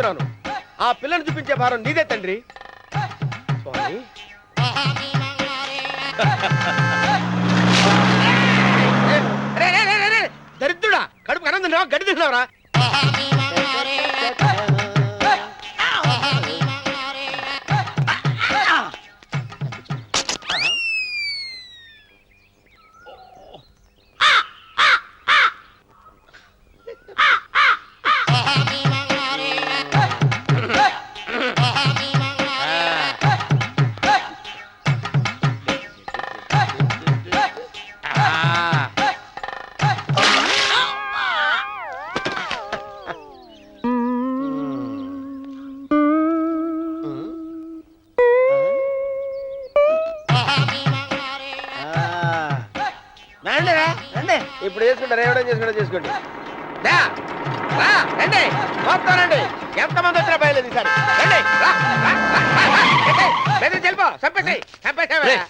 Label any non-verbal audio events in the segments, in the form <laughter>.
చెప్తున్నాను. ఆ పిల్లను చూపించే భారం నీదే తండ్రి. స్వామి. దరిద్రుడా కడుపు కనం తిన్నావా గడి తిన్నావరా ఇప్పుడు చేసుకుంటారు ఎవడో చేసుకుంటా చేసుకోండి రా, రా, రండి మొత్తం రండి ఎంతమంది వచ్చినా బయలుదేరి ఈసారి. రండి రా, రా, రా, రా, రా. ఏయ్, బెదిరి చెల్పో చంపేసేయ్. రేయ్.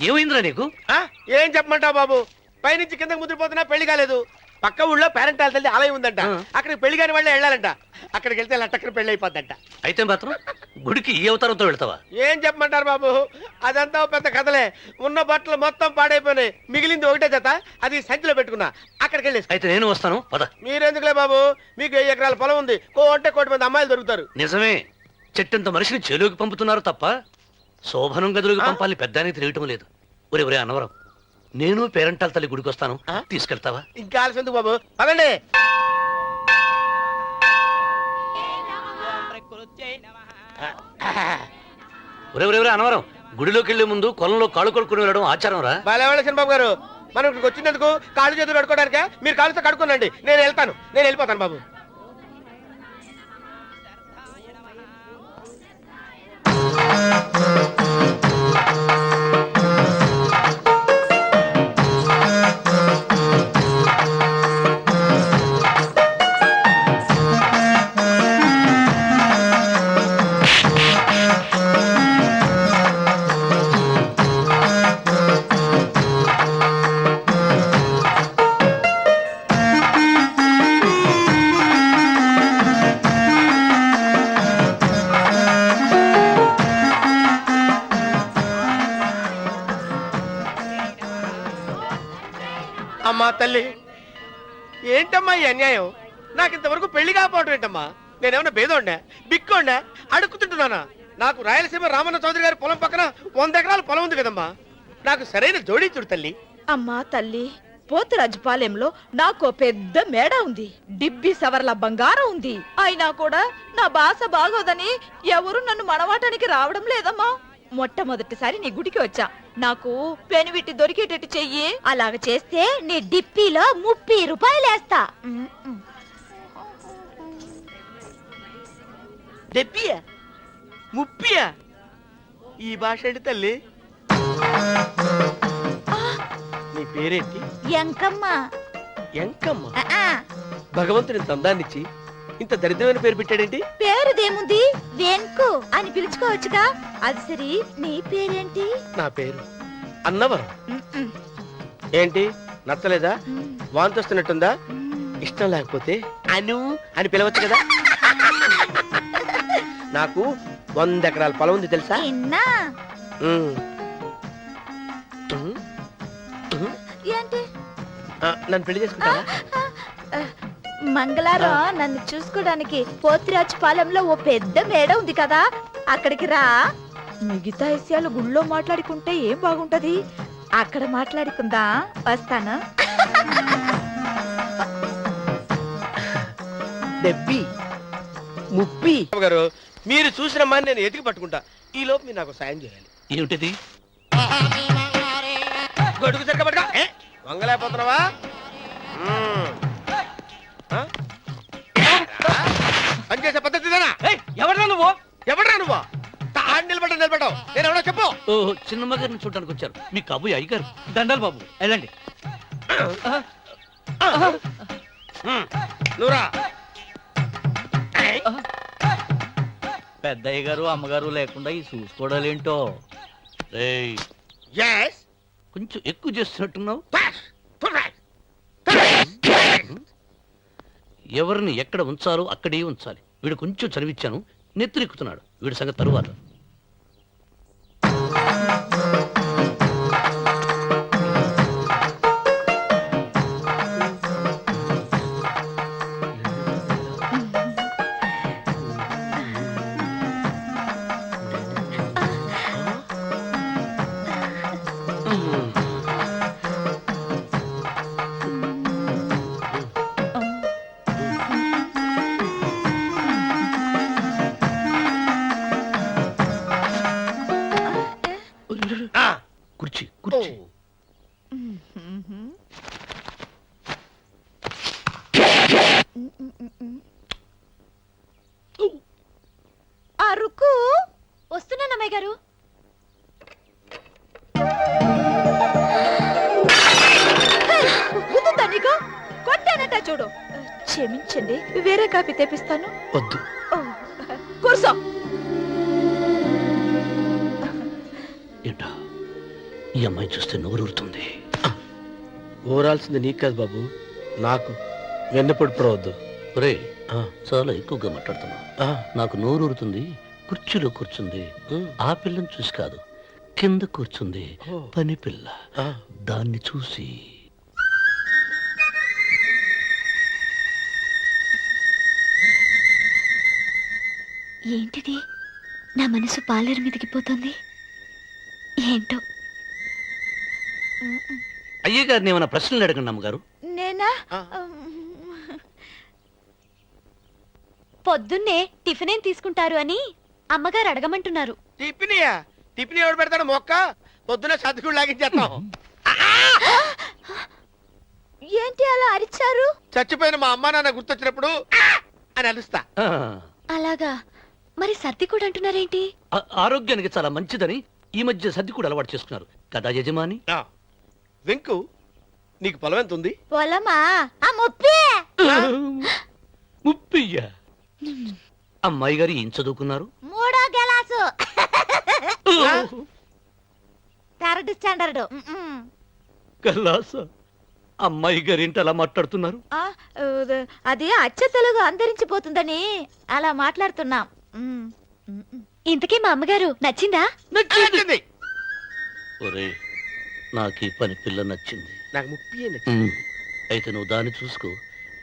ఏమైందిరా నీకు ఆ, ఏం చెప్పమంటావు బాబు పైనుంచి కిందకి ముద్రపోతున్నా పెళ్ళి కాలేదు పక్క ఊళ్ళో పేరెంట్ తల్లి ఆలయం ఉందంట. అక్కడికి పెళ్ళి కాని వాళ్ళే వెళ్ళాలంట. అక్కడికి వెళ్తే లట్టక్కన పెళ్ళి అయిపోద్దంట. అయితే మాత్రం గుడికి ఈ అవతారంతో వెళ్తావా? ఏం చెప్పమంటారు బాబు? అదంతా పెద్ద కథలే. ఉన్న బట్టలు మొత్తం పాడైపోయినాయి. మిగిలింది ఒకటే జత. అది సంచిలో పెట్టుకున్నా. అక్కడికి వెళ్ళేసి. అయితే నేను వస్తాను. పద. మీరెందుకులే బాబు? మీకు వెయ్యి ఎకరాల పొలం ఉంది? కో అంటే కోటి మంది అమ్మాయిలు దొరుకుతారు. నిజమే. చెట్టంత మనిషిని చెలువుకి పంపుతున్నారు తప్ప శోభనం గదులకు? పంపాలని పెద్దానికి తెలియటం లేదు. ఒరే ఒరే అన్నవరం. నేను పేరంటాల తల్లి గుడికి వస్తాను? తీసుకెళ్తావా? ఇంకా ఆలస్యం ఎందుకు బాబు? పదండి. ఒరే ఒరే ఒరే అన్నవరం గుడిలోకి వెళ్ళే ముందు కొలంలో కాళ్ళు కొడుకుని వెళ్ళడం ఆచారం రా. బాలేవాళ్ళ బాబు గారు? మనం ఇక్కడికి వచ్చినందుకు కాళ్ళు చేతులు కడుక్కోవడానికే? మీరు కాళ్ళతో కడుక్కోనండి. నేను వెళ్తాను. నేను వెళ్ళిపోతాను బాబు. అమ్మా ఏంటమ్మా ఈ అన్యాయం? నాకు ఇంతవరకు పెళ్ళి కాకపోవడం ఏంటమ్మా? నేనేమన్నా బేదోండా బిక్కోండా అడుక్కుతుంటున్నానా? నాకు రాయలసీమ రామన్న చౌదరి గారి పొలం పక్కన వంద ఎకరాల పొలం ఉంది కదమ్మా. నాకు సరైన జోడీ చూడు తల్లి. అమ్మా తల్లి పోతురాజుపాలెంలో నాకు పెద్ద మేడ ఉంది. డిబ్బి సవర్ల బంగారం ఉంది. అయినా కూడా నా భాష బాగోదని ఎవరు నన్ను మనవాటానికి రావడం లేదమ్మా. మొట్టమొదటిసారి నీ గుడికి వచ్చా. నాకు పెనివిట్టి దొరికేటట్టు చెయ్యి. అలాగ చేస్తే నీ డిప్పిలో ముప్పై రూపాయలు వేస్తా దెబ్బియా ముప్పియా? ఈ భాష ఏంటి తల్లి? నీ పేరేంటి? ఎంకమ్మ. ఎంకమ్మ? భగవంతుని ఇంత అందాన్నిచ్చి ఇంత దరిద్రమైన పేరు పెట్టాడేంటి? పేరుదేముంది? వెంకు అని పిలుచుకోవచ్చుగా? అది సరి నీ పేరేంటి? నా పేరు అన్నవరం. ఏంటి? నచ్చలేదా? మ్మ్, వాంతి వస్తున్నట్టుందా మ్మ్. ఇష్టం లేకపోతే అను అని పిలవచ్చు కదా? నాకు వంద ఎకరాల పొలం ఉంది తెలుసా? నన్ను పెళ్ళి చేసుకుంటావా? మంగళారం నన్ను చూసుకోవడానికి పోతిరాజు పాలెంలో ఓ పెద్ద మేడ ఉంది కదా అక్కడికి రా. మిగతా విషయాలు గుళ్ళో మాట్లాడుకుంటే ఏం బాగుంటది? అక్కడ మాట్లాడుకుందా వస్తాను. డెబ్బి ముప్పి. గారు మీరు చూసిన మా నేను ఎతికి పట్టుకుంటా. ఈ లోపు మీరు నాకు సాయం చేయాలి. ఏమిటిది? గొడుగు చెక్క పట్టుకో. ఏ? వంగలేకపోతున్నావా ఉమ్. ఆ? పని చేసే పద్ధతి? ఎవరా నువ్వు ఎవడ్రా నువ్వు తాడు నిలబడ్డా నిలబడ్డావు నేను ఎవడో చెప్పు చిన్నమ్మ గారిని చూడడానికి వచ్చారు మీ కబు అయ్యగారు దండాలు బాబు వెళ్ళండి. నువ్వురా. పెద్దయ్య గారు అమ్మగారు లేకుండా ఈ చూసుకోవడాలేంటో. కొంచెం ఎక్కువ చేస్తున్నట్టున్నావు ఎవరిని ఎక్కడ ఉంచాలో అక్కడే ఉంచాలి. వీడు కొంచెం చదివిచ్చాను నెత్తిరెక్కుతున్నాడు. వీడి సంగతి తరువాత. ఆ, కుర్చీ కుర్చీ. అరుకు వస్తున్నాను అమ్మాయి గారు. గుద్దుతా నీకు కొట్టానట చూడు. క్షమించండి వేరే కాపీ తెప్పిస్తాను. వద్దు. ఓ, కూర్చో. ఈ అమ్మాయి చూస్తే నోరూరుతుంది. ఊరాల్సింది నీకు కాదు బాబు నాకు. వెన్నపొడి పడవద్దు. రే చాలా ఎక్కువగా మాట్లాడుతున్నా. నాకు నోరూరుతుంది కుర్చీలో కూర్చుంది ఆ పిల్లని చూసి కాదు కింద కూర్చుంది. పని పిల్ల. దాన్ని చూసి. ఏంటిది? నా మనసు పాలేరు మీదకి పోతుంది? ఏంటో? అయ్య గారిని ఏమైనా ప్రశ్నలు అడగండి అమ్మగారు? నేనా. పొద్దున్నే టిఫిన్ ఏం తీసుకుంటారు అని అమ్మగారు అడగమంటున్నారు. టిఫినియా? టిఫిన్ ఎవడు పెడతాడు మొక్క? పొద్దున సతుకుడు లాగించేస్తాం. ఏంటి అలా అరిచారు? చచ్చిపోయిన మా అమ్మ నాన్న గుర్తొచ్చినప్పుడు! అని అలుస్తా ఆ, అలాగా? మరి సర్ది కూడా అంటున్నారేంటి? ఆరోగ్యానికి చాలా మంచిదని ఈ మధ్య సర్ది కూడా అలవాటు చేసుకున్నారు. కదా యజమాని? వెంకు నీకు పొలం ఎంత ఉంది పొలమా? ఆ ముప్పి. ముప్పయ్య? అమ్మాయి గారు ఏం చదువుకున్నారు? మూడో గెలాసు. Third standard. అమ్మాయి గారు ఏంటి అలా మాట్లాడుతున్నారు? అది అచ్చ తెలుగు అంతరించిపోతుందని అలా మాట్లాడుతున్నాం. ఇంతకీ మా అమ్మగారు నచ్చిందా? నచ్చింది. ఒరే నాకు ఈ పని పిల్ల నచ్చింది. నాకు ముప్పి అయితే నువ్వు దాన్ని చూసుకో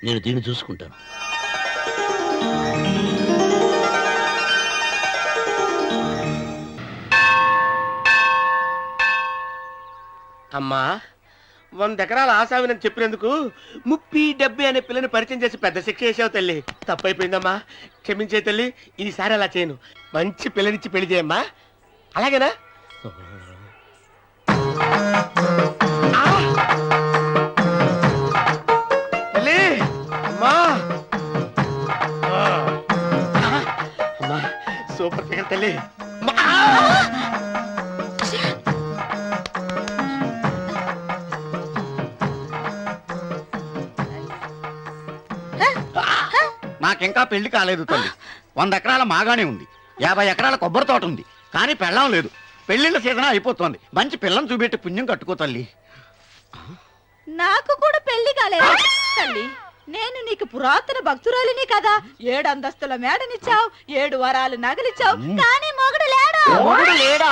నేను దీన్ని చూసుకుంటాను. అమ్మా వంద ఎకరాల ఆశావినని చెప్పినందుకు ముప్పి డెబ్బై అనే పిల్లని పరిచయం చేసి పెద్ద శిక్ష చేసావు తల్లి. తప్పైపోయిందమ్మా. క్షమించే తల్లి ఈసారి అలా చేయను. మంచి పిల్లనిచ్చి పెళ్ళి చేయమ్మా. అలాగేనా? సూపర్ ఫిగర్ తల్లి. అమ్మా! నాకింకా పెళ్ళి కాలేదు తల్లి. వంద ఎకరాల మాగానే ఉంది. యాభై ఎకరాల కొబ్బరి తోట ఉంది. కానీ పెళ్ళం లేదు. పెళ్ళిళ్ళ సీజన్ అయిపోతుంది. మంచి పిల్లని చూపెట్టి పుణ్యం కట్టుకో తల్లి. నాకు కూడా పెళ్ళి కాలేదు. తల్లి నేను నీకు పురాతన భక్తురాలిని కదా. ఏడు అంతస్తుల మేడనిచ్చావు ఏడు వరాలు నగలిచ్చావు కానీ మొగుడు లేడు? మొగుడు లేడా?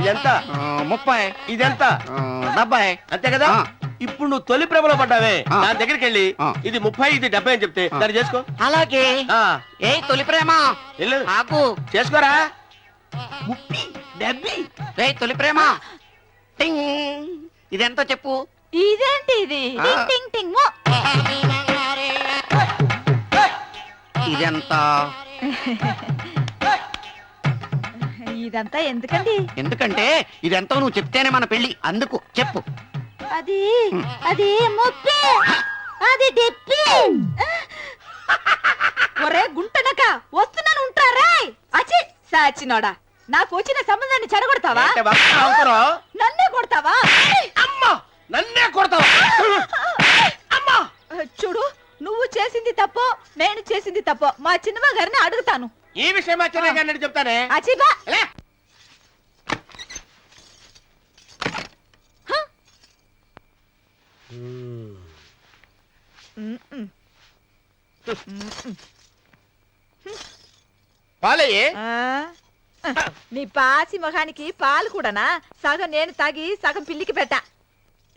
ఇదెంత? ముప్పై. ఇదెంత? డెబ్బై అంతే కదా. ఇప్పుడు నువ్వు తొలి ప్రేమలో పడ్డావే. దాని దగ్గరికి వెళ్ళి. ఇది ముప్పై ఇది డెబ్బై అని చెప్తే దాన్ని చేసుకో. అలాగే. ఏ తొలి ప్రేమ? ఆకు చేసుకోరా? ముప్పి డెబ్బై. రే తొలి ప్రేమ? టింగ్. ఇదెంత చెప్పు. ఇదేంటి ఇది. టింగ్ టింగ్ టింగ్. మో. <laughs> ఇదెంత? <laughs> ఇదంతా ఎందుకండి? ఎందుకంటే ఇదెంతో నువ్వు చెప్తేనే మన పెళ్ళి అందుకు చెప్పు. అది అది ముప్పి. అది డిప్పి. ఒరే గుంటనక వస్తున్నాను ఉంటారే అచి సాచినోడా నాకు వచ్చిన సంబంధాన్ని చెడగొడతావా? నన్నే కొడతావా? అమ్మా నన్నే కొడతావా? అమ్మా! చూడు నువ్వు చేసింది తప్పో నేను చేసింది తప్పో మా చిన్నమ్మ గారిని అడుగుతాను. ఈ విషయం కానీ చెప్తానే? లే. పాలయ్యే? నీ పాసి మొహానికి పాలు కూడానా? సగం నేను తాగి సగం పిల్లికి పెట్టా.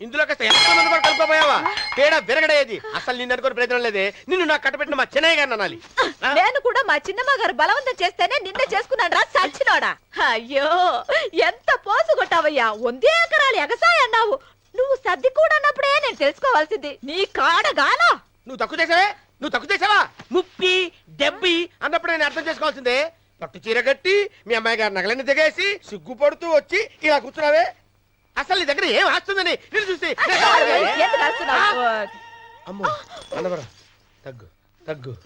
ఇందులో కాస్త ఎంత మంది కూడా కలుపుకోపోయావా పేడ విరగడేది అసలు నిన్ను అనుకుని ప్రయత్నం లేదే. నిన్ను నాకు కట్టబెట్టిన మా చెన్నయ్య గారిని అనాలి? నేను కూడా మా చిన్నమ్మ గారు బలవంతం చేస్తేనే నిన్న చేసుకున్నాను రా సచ్చినోడా. అయ్యో ఎంత పోసు కొట్టావయ్యా. వందే ఎకరాలు ఎగసాయ అన్నావు. నువ్వు సర్ది కూడా అన్నప్పుడే నేను తెలుసుకోవాల్సింది. నీ కాడగానా నువ్వు తక్కువ చేసావే? నువ్వు తక్కువ చేసావా? ముప్పి డెబ్బి అన్నప్పుడు నేను అర్థం చేసుకోవాల్సిందే. పట్టు చీర కట్టి మీ అమ్మాయి గారి నగలన్నీ దిగేసి సిగ్గుపడుతూ వచ్చి ఇలా కూర్చున్నావే? అసలు నీ దగ్గర ఏం వస్తుందని నేను చూసి? అమ్మో తగ్గు తగ్గు